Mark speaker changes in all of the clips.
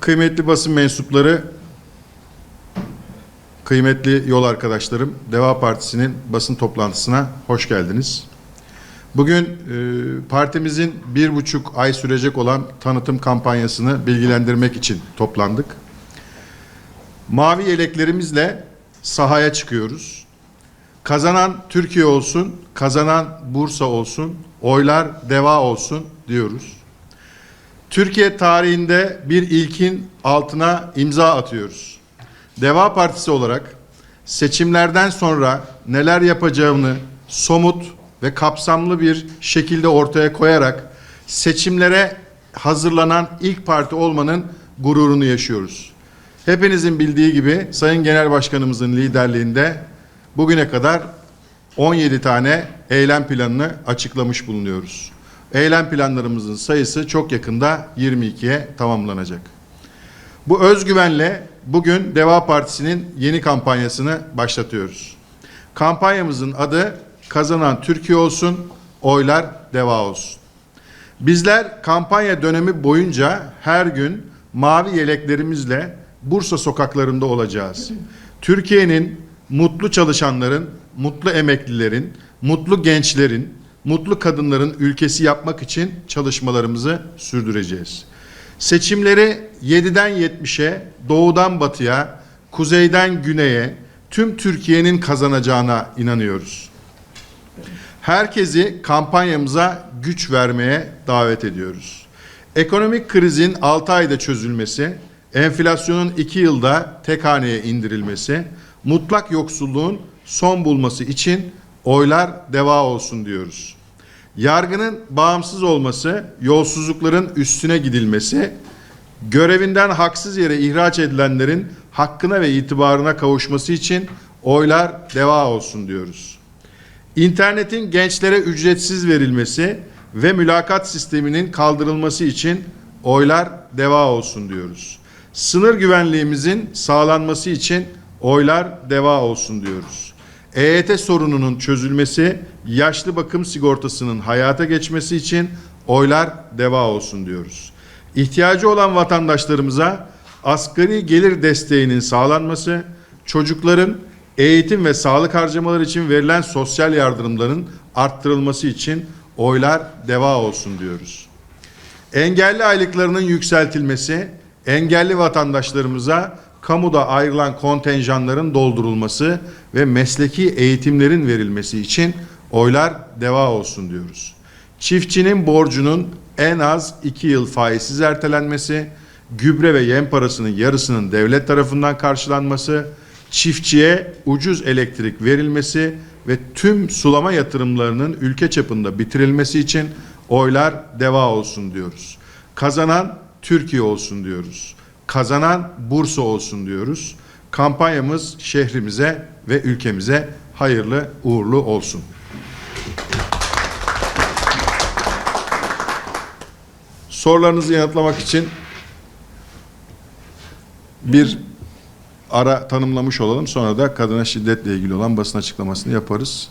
Speaker 1: Kıymetli basın mensupları, kıymetli yol arkadaşlarım, Deva Partisi'nin basın toplantısına hoş geldiniz. Bugün e, partimizin bir buçuk ay sürecek olan tanıtım kampanyasını bilgilendirmek için toplandık. Mavi yeleklerimizle sahaya çıkıyoruz. Kazanan Türkiye olsun, kazanan Bursa olsun, oylar deva olsun diyoruz. Türkiye tarihinde bir ilkin altına imza atıyoruz. Deva Partisi olarak seçimlerden sonra neler yapacağını somut ve kapsamlı bir şekilde ortaya koyarak seçimlere hazırlanan ilk parti olmanın gururunu yaşıyoruz. Hepinizin bildiği gibi Sayın Genel Başkanımızın liderliğinde bugüne kadar 17 tane eylem planını açıklamış bulunuyoruz. Eylem planlarımızın sayısı çok yakında 22'ye tamamlanacak. Bu özgüvenle bugün Deva Partisi'nin yeni kampanyasını başlatıyoruz. Kampanyamızın adı Kazanan Türkiye olsun, oylar deva olsun. Bizler kampanya dönemi boyunca her gün mavi yeleklerimizle Bursa sokaklarında olacağız. Türkiye'nin mutlu çalışanların, mutlu emeklilerin, mutlu gençlerin, mutlu kadınların ülkesi yapmak için çalışmalarımızı sürdüreceğiz. Seçimleri 7'den 70'e, doğudan batıya, kuzeyden güneye tüm Türkiye'nin kazanacağına inanıyoruz. Herkesi kampanyamıza güç vermeye davet ediyoruz. Ekonomik krizin 6 ayda çözülmesi, enflasyonun 2 yılda tek haneye indirilmesi, mutlak yoksulluğun son bulması için oylar deva olsun diyoruz. Yargının bağımsız olması, yolsuzlukların üstüne gidilmesi, görevinden haksız yere ihraç edilenlerin hakkına ve itibarına kavuşması için oylar deva olsun diyoruz. İnternetin gençlere ücretsiz verilmesi ve mülakat sisteminin kaldırılması için oylar deva olsun diyoruz. Sınır güvenliğimizin sağlanması için oylar deva olsun diyoruz. EYT sorununun çözülmesi, yaşlı bakım sigortasının hayata geçmesi için oylar deva olsun diyoruz. İhtiyacı olan vatandaşlarımıza asgari gelir desteğinin sağlanması, çocukların eğitim ve sağlık harcamaları için verilen sosyal yardımların arttırılması için oylar deva olsun diyoruz. Engelli aylıklarının yükseltilmesi, engelli vatandaşlarımıza kamuda ayrılan kontenjanların doldurulması ve mesleki eğitimlerin verilmesi için oylar deva olsun diyoruz. Çiftçinin borcunun en az iki yıl faizsiz ertelenmesi, gübre ve yem parasının yarısının devlet tarafından karşılanması, çiftçiye ucuz elektrik verilmesi ve tüm sulama yatırımlarının ülke çapında bitirilmesi için oylar deva olsun diyoruz. Kazanan Türkiye olsun diyoruz. Kazanan Bursa olsun diyoruz. Kampanyamız şehrimize ve ülkemize hayırlı uğurlu olsun. Sorularınızı yanıtlamak için bir ara tanımlamış olalım. Sonra da kadına şiddetle ilgili olan basın açıklamasını yaparız.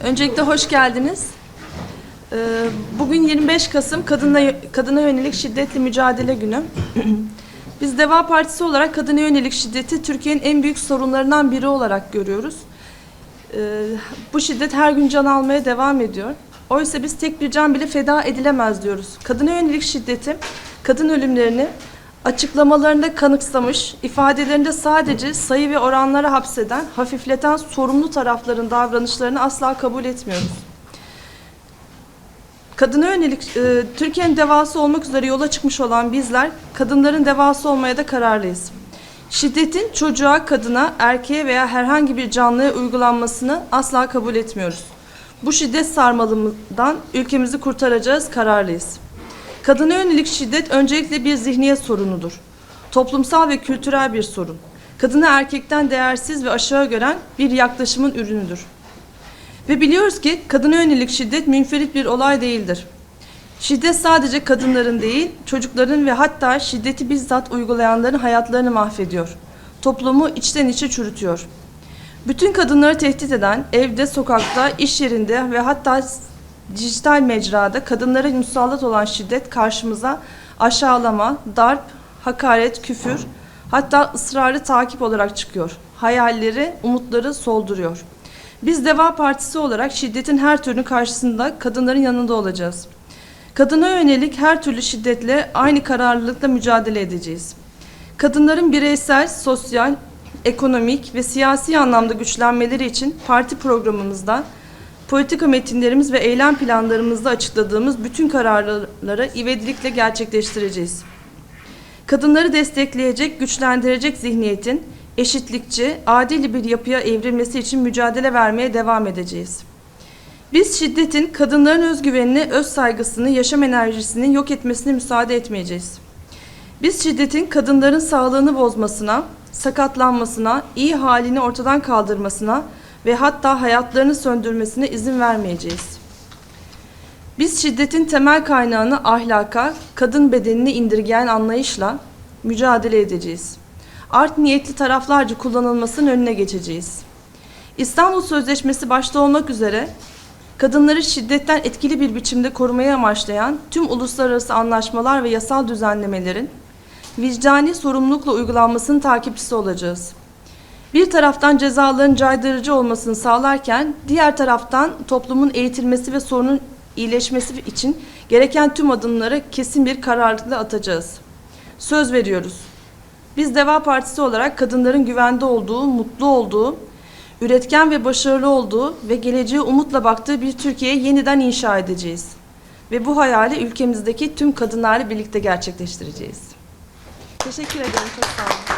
Speaker 2: Öncelikle hoş geldiniz. Ee, Bugün 25 Kasım Kadına, Kadına Yönelik Şiddetli Mücadele Günü. Biz Deva Partisi olarak kadına yönelik şiddeti Türkiye'nin en büyük sorunlarından biri olarak görüyoruz. Ee, Bu şiddet her gün can almaya devam ediyor. Oysa biz tek bir can bile feda edilemez diyoruz. Kadına yönelik şiddeti, kadın ölümlerini açıklamalarında kanıksamış, ifadelerinde sadece sayı ve oranlara hapseden, hafifleten sorumlu tarafların davranışlarını asla kabul etmiyoruz. Kadına yönelik e, Türkiye'nin devası olmak üzere yola çıkmış olan bizler kadınların devası olmaya da kararlıyız. Şiddetin çocuğa, kadına, erkeğe veya herhangi bir canlıya uygulanmasını asla kabul etmiyoruz. Bu şiddet sarmalından ülkemizi kurtaracağız, kararlıyız. Kadına yönelik şiddet öncelikle bir zihniyet sorunudur. Toplumsal ve kültürel bir sorun. Kadını erkekten değersiz ve aşağı gören bir yaklaşımın ürünüdür. Ve biliyoruz ki kadına yönelik şiddet münferit bir olay değildir. Şiddet sadece kadınların değil, çocukların ve hatta şiddeti bizzat uygulayanların hayatlarını mahvediyor. Toplumu içten içe çürütüyor. Bütün kadınları tehdit eden, evde, sokakta, iş yerinde ve hatta dijital mecrada kadınlara musallat olan şiddet karşımıza aşağılama, darp, hakaret, küfür, hatta ısrarlı takip olarak çıkıyor. Hayalleri, umutları solduruyor. Biz Deva Partisi olarak şiddetin her türlü karşısında kadınların yanında olacağız. Kadına yönelik her türlü şiddetle aynı kararlılıkla mücadele edeceğiz. Kadınların bireysel, sosyal, ekonomik ve siyasi anlamda güçlenmeleri için parti programımızda, politika metinlerimiz ve eylem planlarımızda açıkladığımız bütün kararları ivedilikle gerçekleştireceğiz. Kadınları destekleyecek, güçlendirecek zihniyetin eşitlikçi, adil bir yapıya evrilmesi için mücadele vermeye devam edeceğiz. Biz şiddetin kadınların özgüvenini, öz saygısını, yaşam enerjisini yok etmesine müsaade etmeyeceğiz. Biz şiddetin kadınların sağlığını bozmasına, sakatlanmasına, iyi halini ortadan kaldırmasına ve hatta hayatlarını söndürmesine izin vermeyeceğiz. Biz şiddetin temel kaynağını ahlaka, kadın bedenini indirgeyen anlayışla mücadele edeceğiz. Art niyetli taraflarca kullanılmasının önüne geçeceğiz. İstanbul Sözleşmesi başta olmak üzere kadınları şiddetten etkili bir biçimde korumaya amaçlayan tüm uluslararası anlaşmalar ve yasal düzenlemelerin vicdani sorumlulukla uygulanmasının takipçisi olacağız. Bir taraftan cezaların caydırıcı olmasını sağlarken diğer taraftan toplumun eğitilmesi ve sorunun iyileşmesi için gereken tüm adımları kesin bir kararlılıkla atacağız. Söz veriyoruz. Biz Deva Partisi olarak kadınların güvende olduğu, mutlu olduğu, üretken ve başarılı olduğu ve geleceğe umutla baktığı bir Türkiye yeniden inşa edeceğiz. Ve bu hayali ülkemizdeki tüm kadınlarla birlikte gerçekleştireceğiz. Teşekkür ederim. Çok sağ olun.